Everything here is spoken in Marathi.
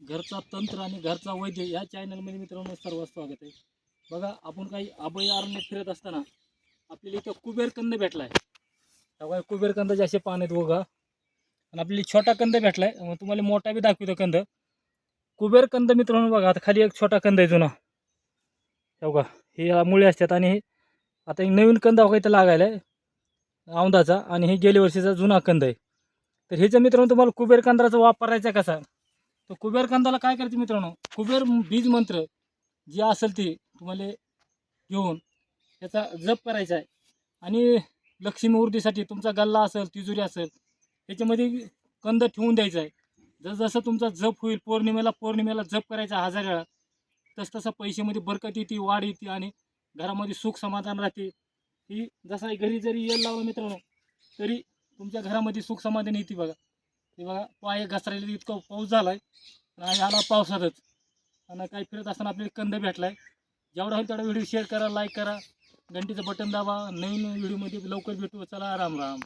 घरचा तंत्र आणि घरचा वैद्य या चॅनलमध्ये मित्रांनो सर्व स्वागत आहे. बघा आपण काही अभयारण्य फिरत असताना आपल्याला इथं कुबेरकंद भेटला आहे तेव्हा कुबेर असे पान आहेत बघा. आणि आपल्याला छोटा कंद भेटला आहे तुम्हाला मोठा बी दाखवतो कंद. कुबेरकंद मित्रांनो बघा आता खाली एक छोटा कंद आहे जुना. बघा हे मुळे असतात आणि हे आता एक नवीन कंद बघा इथं लागायला आहे. औंदाचा आणि हे गेल्या वर्षीचा जुना कंद आहे. तर ह्याचा मित्रांनो तुम्हाला कुबेरकंदाचा वापरायचा कसा? तर कुबेर कांदाला काय करायचं मित्रांनो? कुबेर बीज मंत्र जे असेल ते तुम्हाला घेऊन त्याचा जप करायचा आहे. आणि लक्ष्मी वृद्धीसाठी तुमचा गल्ला असेल तिजोरी असेल त्याच्यामध्ये कंद ठेवून द्यायचा आहे. जसजसं तुमचा जप होईल पौर्णिमेला पौर्णिमेला जप करायचा हजार वेळा तसतसं पैशामध्ये बरकत येते वाढ येते आणि घरामध्ये सुख समाधान राहते. ही जसा घरी जरी येल लावला मित्रांनो तरी तुमच्या घरामध्ये सुख समाधान येते बघा. ते बघा पाय घसरायला इतका पाऊस झाला आहे आणि आला पावसातच. आणि काही फिरत असताना आपल्याला कंद भेटला आहे जेवढा होईल तेवढा व्हिडिओ शेअर करा लाईक करा. घंटीचं बटन दाबा. नवीन व्हिडिओमध्ये लवकर भेटू. चला राम राम.